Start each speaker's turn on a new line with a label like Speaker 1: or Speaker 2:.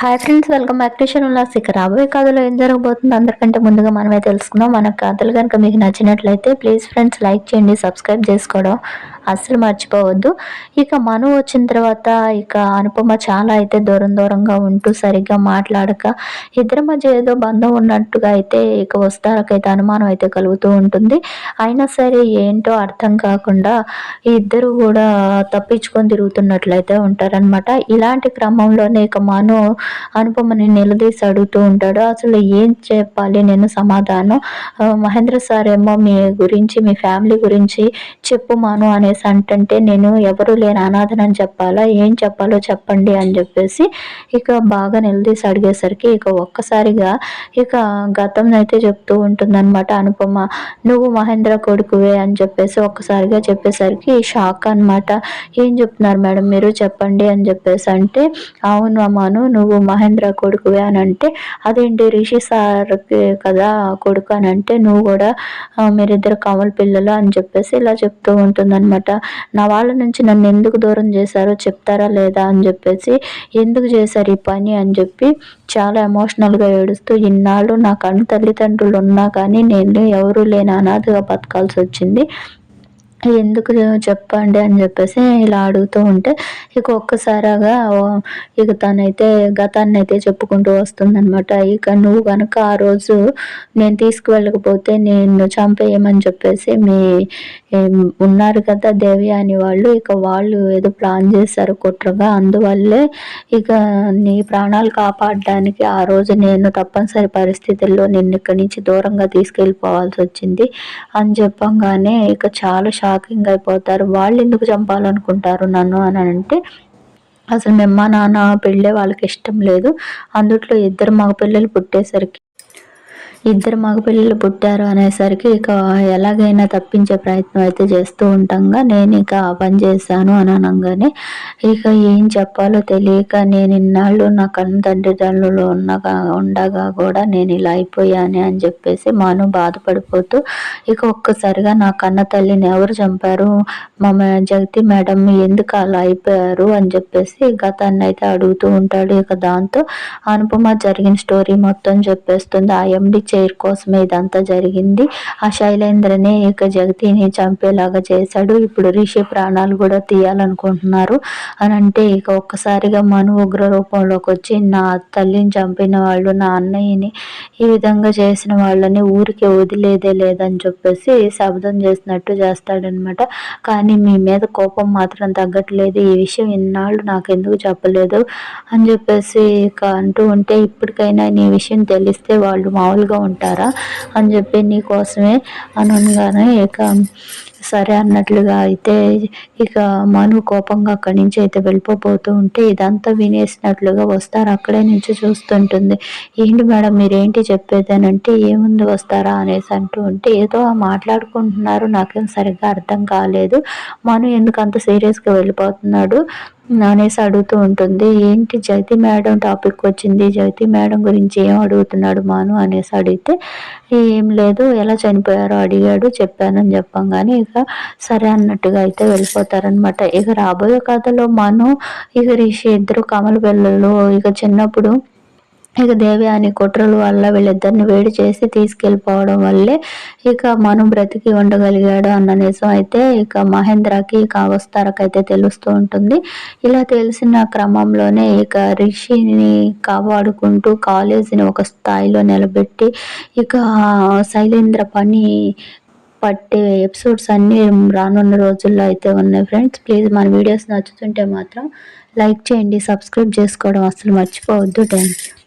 Speaker 1: Hi friends welcome back to Ullas ఇక రాబోయే కథలో ఏం జరగబోతుందో అందరికంటే ముందుగా మనమే తెలుసుకుందాం. మన కథలు కనుక మీకు నచ్చినట్లయితే ప్లీజ్ ఫ్రెండ్స్ లైక్ చేయండి సబ్స్క్రైబ్ చేసుకోవడం. అస్సలు మర్చిపోవద్దు. ఇక మను వచ్చిన తర్వాత ఇక అనుపమ చాలా అయితే దూరం దూరంగా ఉంటూ సరిగ్గా మాట్లాడక ఇద్దరి మధ్య ఏదో బంధం ఉన్నట్టుగా అయితే ఇక వస్తారకైతే అనుమానం అయితే కలుగుతూ ఉంటుంది. అయినా సరే ఏంటో అర్థం కాకుండా ఇద్దరు కూడా తప్పించుకొని తిరుగుతున్నట్లయితే ఉంటారనమాట ఇలాంటి క్రమంలోనే ఇక మను అనుపమని నిలదీసి అడుగుతూ ఉంటాడు. అసలు ఏం చెప్పాలి నేను సమాధానం? మహేంద్ర సార్ ఏమో మీ గురించి మీ ఫ్యామిలీ గురించి చెప్పు మాను అనేసి అంటే నేను ఎవరు లేని అనాథనని చెప్పాలా ఏం చెప్పాలో చెప్పండి అని చెప్పేసి ఇక బాగా నిలదీసి అడిగేసరికి ఇక ఒక్కసారిగా ఇక గతం అయితే చెప్తూ ఉంటుందన్నమాట అనుపమ నువ్వు మహేంద్ర కొడుకువే అని చెప్పేసి ఒక్కసారిగా చెప్పేసరికి షాక్ అనమాట ఏం చెప్తున్నారు మేడం మీరు? చెప్పండి అని చెప్పేసి అంటే అవును అమ్మాను నువ్వు నువ్వు మహేంద్ర కొడుకువే అని అంటే అదేంటి రిషి సార్కి కదా కొడుకు అని అంటే నువ్వు కూడా మీరిద్దరు కమల పిల్లలు అని చెప్పేసి ఇలా చెప్తూ ఉంటుందన్నమాట. నా వాళ్ళ నుంచి నన్ను ఎందుకు దూరం చేశారో చెప్తారా లేదా అని చెప్పేసి ఎందుకు చేశారు ఈ పని అని చెప్పి చాలా ఎమోషనల్గా ఏడుస్తూ ఇన్నాళ్ళు నా కన్ను తల్లిదండ్రులు ఉన్నా కానీ నేను ఎవరూ లేని అనాథగా బతకాల్సి వచ్చింది. ఎందుకు చెప్పండి అని చెప్పేసి ఇలా అడుగుతూ ఉంటే ఇక ఒక్కసారిగా ఇక తనైతే గతాన్ని అయితే చెప్పుకుంటూ వస్తుందనమాట ఇక నువ్వు కనుక ఆ రోజు నేను తీసుకువెళ్ళకపోతే నేను చంపేయమని చెప్పేసి మీ ఉన్నారు కదా దేవి అని వాళ్ళు ఇక వాళ్ళు ఏదో ప్లాన్ చేశారు కుట్రగా. అందువల్లే ఇక నీ ప్రాణాలు కాపాడడానికి ఆ రోజు నేను తప్పనిసరి పరిస్థితుల్లో నిన్ను ఇక్కడి నుంచి దూరంగా తీసుకెళ్ళిపోవాల్సి వచ్చింది అని చెప్పంగానే ఇక చాలా షాకింగ్ అయిపోతారు. వాళ్ళు ఎందుకు చంపాలనుకుంటారు నన్ను అని అంటే అసలు మా నాన్న పెళ్ళే వాళ్ళకి ఇష్టం లేదు. అందుట్లో ఇద్దరు మగ పిల్లలు పుట్టేసరికి ఇద్దరు మగపిల్లలు పుట్టారు అనేసరికి ఇక ఎలాగైనా తప్పించే ప్రయత్నం అయితే చేస్తూ ఉంటాంగా. నేను ఇక పని చేశాను అని అనగానే ఇక ఏం చెప్పాలో తెలియక నేను ఇన్నాళ్ళు నా కన్ను తండ్రిదండ్రులు ఉన్నగా ఉండగా కూడా నేను ఇలా అయిపోయాను అని చెప్పేసి మాను బాధపడిపోతూ ఇక ఒక్కసారిగా నా కన్న తల్లిని ఎవరు చంపారు? మా జగతి మేడం ఎందుకు అలా అయిపోయారు అని చెప్పేసి గతాన్ని అయితే అడుగుతూ ఉంటాడు. ఇక దాంతో అనుపమ జరిగిన స్టోరీ మొత్తం చెప్పేస్తుంది. ఆ ఎండి చైర్ కోసమే ఇదంతా జరిగింది. ఆ శైలేంద్రనే ఇక జగతిని చంపేలాగా చేశాడు. ఇప్పుడు రిషి ప్రాణాలు కూడా తీయాలనుకుంటున్నారు. అని అంటే ఇక ఒక్కసారిగా మను ఉగ్ర రూపంలోకి వచ్చి నా తల్లిని చంపిన వాళ్ళు నా అన్నయ్యని ఈ విధంగా చేసిన వాళ్ళని ఊరికి వదిలేదే లేదని చెప్పేసి శబ్దం చేసినట్టు చేస్తాడనమాట కానీ మీ మీద కోపం మాత్రం తగ్గట్లేదు. ఈ విషయం ఇన్నాళ్ళు నాకు ఎందుకు చెప్పలేదు? అని చెప్పేసి ఇక అంటూ ఉంటే ఇప్పటికైనా నీ విషయం తెలిస్తే వాళ్ళు మామూలుగా ఉంటారా అని చెప్పి నీకోసమే అనగానే ఇక సరే అన్నట్లుగా అయితే ఇక మను కోపంగా అక్కడి నుంచి అయితే వెళ్ళిపోతూ ఉంటే ఇదంతా వినేసినట్లుగా వస్తారు. అక్కడే నుంచి చూస్తుంటుంది. ఏంటి మేడం మీరేంటి చెప్పేదనంటే ఏముంది వస్తారా అనేసి అంటూ ఉంటే ఏదో మాట్లాడుకుంటున్నారు. నాకేం సరిగ్గా అర్థం కాలేదు. మను ఎందుకు అంత సీరియస్గా వెళ్ళిపోతున్నాడు అనేసి అడుగుతూ ఉంటుంది. ఏంటి జగతి మేడం టాపిక్ వచ్చింది? జగతి మేడం గురించి ఏం అడుగుతున్నాడు మాను అనేసి అడిగితే ఏం లేదు ఎలా చనిపోయారో అడిగాడు చెప్పానని చెప్పంగానే ఇక సరే అన్నట్టుగా అయితే వెళ్ళిపోతారనమాట ఇక రాబోయే కథలో మను ఇక రిషి ఇద్దరు కమల పిల్లలు ఇక చిన్నప్పుడు ఇక దేవి అని కుట్రల వల్ల వీళ్ళిద్దరిని వేడి చేసి తీసుకెళ్ళిపోవడం వల్లే ఇక మనం బ్రతికి ఉండగలిగాడు అన్న నిజం అయితే ఇక మహేంద్రకి ఇక అవస్థారకైతే తెలుస్తూ ఉంటుంది. ఇలా తెలిసిన క్రమంలోనే ఇక రిషిని కాపాడుకుంటూ కాలేజీని ఒక స్థాయిలో నిలబెట్టి ఇక శైలేంద్ర పని పట్టే ఎపిసోడ్స్ అన్నీ రానున్న రోజుల్లో అయితే ఉన్నాయి ఫ్రెండ్స్. ప్లీజ్ మన వీడియోస్ నచ్చుతుంటే మాత్రం లైక్ చేయండి సబ్స్క్రైబ్ చేసుకోవడం అసలు మర్చిపోవద్దు. Thank you